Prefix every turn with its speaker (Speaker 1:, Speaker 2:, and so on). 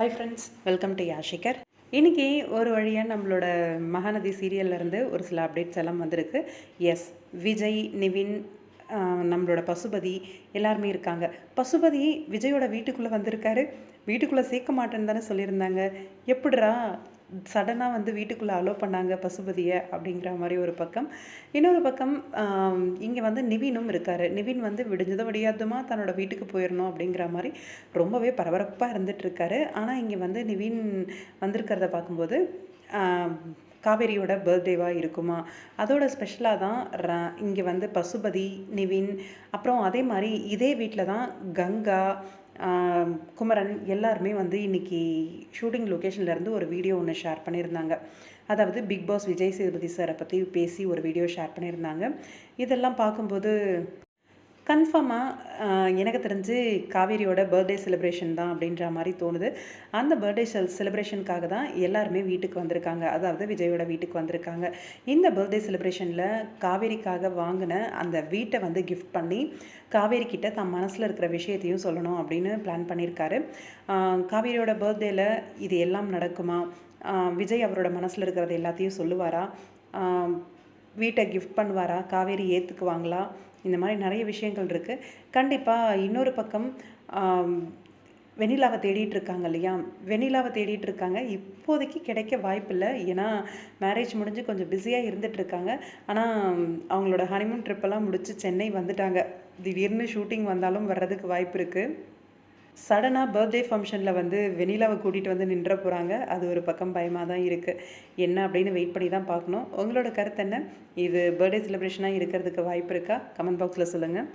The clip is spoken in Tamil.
Speaker 1: ஹாய் ஃப்ரெண்ட்ஸ் வெல்கம் டு யாஷிகர் இன்றைக்கி ஒரு வழியாக நம்மளோட மகாநதி சீரியல்ல இருந்து ஒரு சில அப்டேட்ஸ் எல்லாம் வந்திருக்கு. எஸ் விஜய் நிவின் நம்மளோட பசுபதி எல்லாருமே இருக்காங்க. பசுபதி விஜயோட வீட்டுக்குள்ளே வந்திருக்காரு. வீட்டுக்குள்ளே சேர்க்க மாட்டேன்னு தானே சொல்லியிருந்தாங்க. எப்படிரா சடனாக வந்து வீட்டுக்குள்ளே அலோவ் பண்ணாங்க பசுபதியை அப்படிங்கிற மாதிரி ஒரு பக்கம். இன்னொரு பக்கம் இங்கே வந்து நிவினும் இருக்கார். நிவின் வந்து விடிஞ்சதும் விடியாதுமா தன்னோட வீட்டுக்கு போயிடணும் அப்படிங்கிற மாதிரி ரொம்பவே பரபரப்பாக இருந்துகிட்ருக்காரு ஆனால் இங்கே வந்து நிவின் வந்திருக்கிறத பார்க்கும்போது காவேரியோட பர்த்டேவாக இருக்குமா? அதோட ஸ்பெஷலாக தான் ர- இங்கே வந்து பசுபதி நிவின் அப்புறம் அதே மாதிரி இதே வீட்டில் தான் கங்கா குமரன் எல்லாருமே வந்து இன்னைக்கு ஷூட்டிங் லொக்கேஷன்லேருந்து ஒரு வீடியோ ஒன்று ஷேர் பண்ணியிருந்தாங்க. அதாவது பிக் பாஸ் விஜய் சேதுபதி சாரை பற்றி பேசி ஒரு வீடியோ ஷேர் பண்ணியிருந்தாங்க. இதெல்லாம் பார்க்கும்போது கன்ஃபார்மாக எனக்கு தெரிஞ்சு காவேரியோட பர்த்டே செலிப்ரேஷன் தான் அப்படின்ற மாதிரி தோணுது. அந்த பர்த்டே செல் செலிப்ரேஷனுக்காக தான் எல்லாருமே வீட்டுக்கு வந்திருக்காங்க. அதாவது விஜயோட வீட்டுக்கு வந்திருக்காங்க. இந்த பர்த்டே செலிப்ரேஷனில் காவேரிக்காக வாங்கின அந்த வீட்டை வந்து கிஃப்ட் பண்ணி காவேரி கிட்ட தன் மனசில் இருக்கிற விஷயத்தையும் சொல்லணும் அப்படின்னு பிளான் பண்ணியிருக்காரு. காவேரியோட பர்த்டேயில் இது எல்லாம் நடக்குமா? விஜய் அவரோட மனசில் இருக்கிறது எல்லாத்தையும் சொல்லுவாரா? வீட்டை கிஃப்ட் பண்ணுவாரா? காவேரி ஏற்றுக்குவாங்களா இந்த மாதிரி நிறைய விஷயங்கள் இருக்குது கண்டிப்பாக இன்னொரு பக்கம் வெண்ணிலாவை தேடிட்டு இருக்காங்க இல்லையா? வெண்ணிலாவை தேடிட்டு இருக்காங்க. இப்போதைக்கு கிடைக்க வாய்ப்பில்லை ஏன்னா மேரேஜ் முடிஞ்சு கொஞ்சம் பிஸியாக இருந்துட்டு இருக்காங்க. ஆனால் அவங்களோட ஹனிமூன் ட்ரிப்பெல்லாம் முடித்து சென்னை வந்துட்டாங்க. திடீர்னு ஷூட்டிங் வந்தாலும் வர்றதுக்கு வாய்ப்பு இருக்குது சடனாக பர்த்டே ஃபங்க்ஷனில் வந்து வெண்ணிலாவை கூட்டிகிட்டு வந்து நின்ற போகிறாங்க அது ஒரு பக்கம் பயமாக தான் இருக்குது என்ன அப்படின்னு வெயிட் பண்ணி தான் பார்க்கணும். உங்களோட கருத்து என்ன? இது பர்த்டே செலிப்ரேஷனாக இருக்கிறதுக்கு வாய்ப்பு இருக்கா? கமெண்ட் பாக்ஸில் சொல்லுங்கள்